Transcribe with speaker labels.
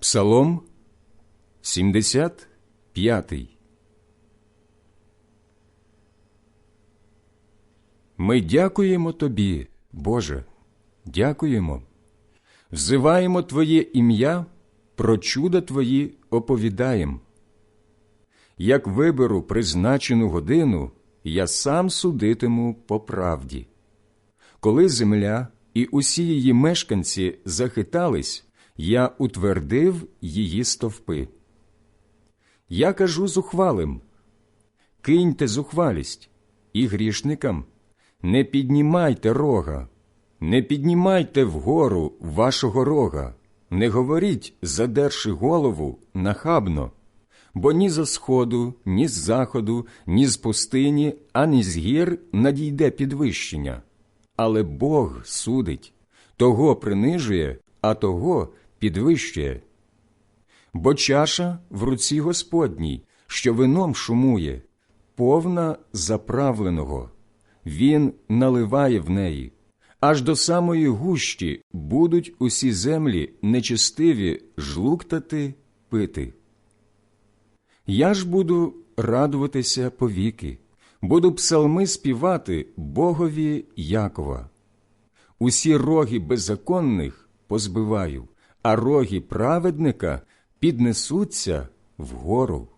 Speaker 1: Псалом 75 Ми дякуємо Тобі, Боже, дякуємо, взиваємо Твоє ім'я, про чуда Твої оповідаєм. Як виберу призначену годину, я сам судитиму по правді. Коли земля і усі її мешканці захитались, я утвердив її стовпи. Я кажу зухвалим. Киньте зухвалість і грішникам. Не піднімайте рога, не піднімайте вгору вашого рога, не говоріть, задерши голову нахабно, бо ні за сходу, ні з заходу, ні з пустині, ані з гір надійде підвищення. Але Бог судить, того принижує, а того підвищує. Бо чаша в руці Господній, що вином шумує, повна заправленого. Він наливає в неї, аж до самої гущі будуть усі землі нечистиві жлуктати пити. Я ж буду радуватися повіки, буду псалми співати Богові Якова. Усі роги беззаконних позбиваю, а роги праведника піднесуться вгору.